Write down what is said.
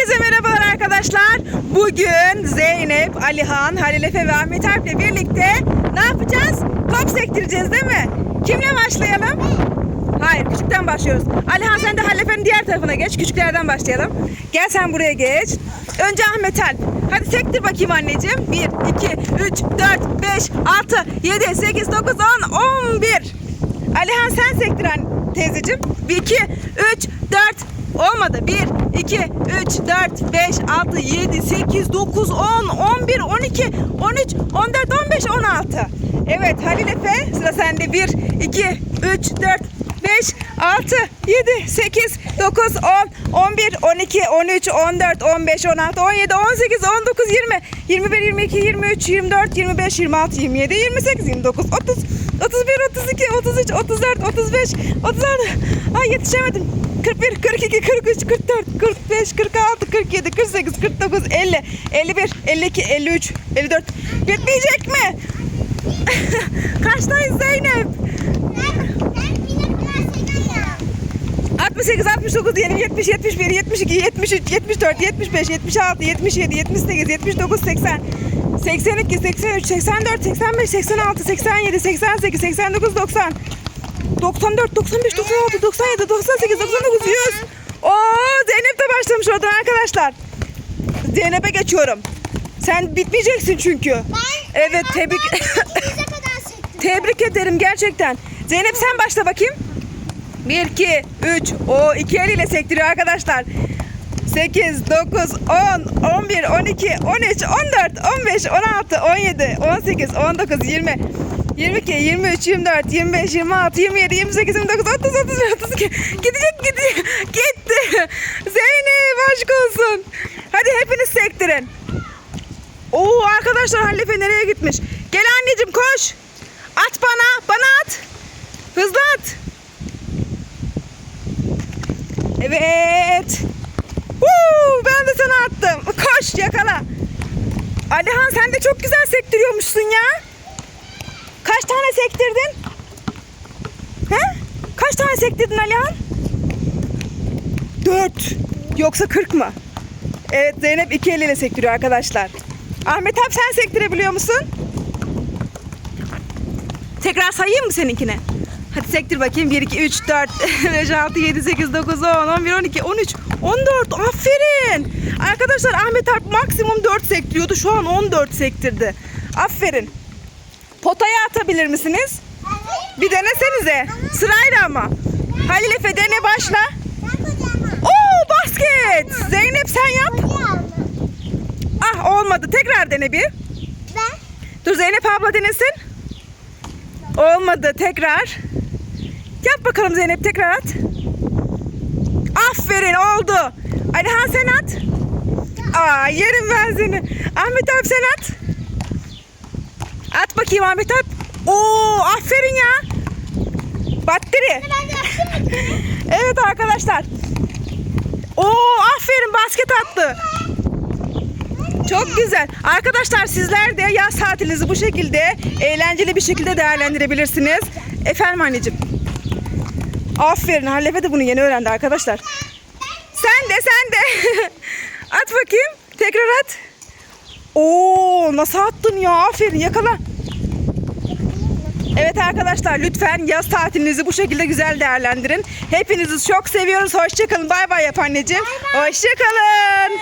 Herkese merhabalar arkadaşlar. Bugün Zeynep, Alihan, Halil Efe ve Ahmet Alp'le birlikte ne yapacağız? Top sektireceğiz değil mi? Kimle başlayalım? Hayır, küçükten başlıyoruz. Alihan sen de Halil Efe'nin diğer tarafına geç. Küçüklerden başlayalım. Gel sen buraya geç. Önce Ahmet Alp. Hadi sektir bakayım anneciğim. 1, 2, 3, 4, 5, 6, 7, 8, 9, 10, 11. Alihan sen sektir teyzeciğim. 1, 2, 3, 4, olmadı. 1, 2, 3, 4, 5, 6, 7, 8, 9, 10, 11, 12, 13, 14, 15, 16. Evet Halil Efe sıra sende. 1, 2, 3, 4, 5, 6, 7, 8, 9, 10, 11, 12, 13, 14, 15, 16, 17, 18, 19, 20, 21, 22, 23, 24, 25, 26, 27, 28, 29, 30, 31, 32, 33, 34, 35, 36. Ay yetişemedim. 41, 42, 43, 44, 45, 46, 47, 48, 49, 50, 51, 52, 53, 54. Yetmeyecek mi? Kaçtayız Zeynep? 68, 69, 70, 71, 72, 73, 74, 75, 76, 77, 78, 79, 80, 82, 83, 84, 85, 86, 87, 88, 89, 90, 94, 95, 96, 97, 98, 99, 100. Oo Zeynep de başlamış oradan arkadaşlar. Zeynep'e geçiyorum. Sen bitmeyeceksin çünkü. Evet tebrik tebrik ederim gerçekten. Zeynep sen başla bakayım. 1, 2, 3. O iki eliyle sektiriyor arkadaşlar. 8, 9, 10, 11, 12, 13, 14, 15, 16, 17, 18, 19, 20, 22, 23, 24, 25, 26, 27, 28, 29, 30, 31, 32. Gidecek gidiyor. Gitti. Zeynep aşk olsun. Hadi hepiniz sektirin. Oo arkadaşlar Halife nereye gitmiş? Gel anneciğim koş. At bana. Bana at. Hızlı at. Evet. Huu, ben de sana attım. Koş yakala. Alihan sen de çok güzel sektiriyormuşsun ya. Tane sektirdin? He? Kaç tane sektirdin Alihan? Dört. Yoksa kırk mı? Evet Zeynep iki eliyle sektiriyor arkadaşlar. Ahmet abi sen sektirebiliyor musun? Tekrar sayayım mı seninkine? Hadi sektir bakayım. 1, 2, 3, 4, 5, 6, 7, 8, 9, 10, 11, 12, 13, 14. Aferin. Arkadaşlar Ahmet Alp maksimum 4 sektiriyordu. Şu an 14 sektirdi. Aferin. Potaya atabilir misiniz? Bir denesenize. Sırayla ama. Halil Efe dene başla. Oo basket. Zeynep sen yap. Ah olmadı. Tekrar dene bir. Dur Zeynep abla denesin. Olmadı. Tekrar. Yap bakalım Zeynep tekrar at. Aferin oldu. Alihan sen at. Aa yerim ben seni. Ahmet abi sen at. At bakayım Ahmet abi. Oo aferin ya. Batteri. Evet arkadaşlar. Oo aferin basket attı. Çok güzel. Arkadaşlar sizler de yaz tatilinizi bu şekilde eğlenceli bir şekilde değerlendirebilirsiniz. Efendim anneciğim. Aferin. Hallefe de bunu yeni öğrendi arkadaşlar. Sen de sen de. at bakayım. Tekrar at. Oo nasıl attın ya? Aferin yakala. Evet arkadaşlar lütfen yaz tatilinizi bu şekilde güzel değerlendirin. Hepinizi çok seviyoruz. Hoşçakalın. Bay bay yap anneciğim. Hoşçakalın.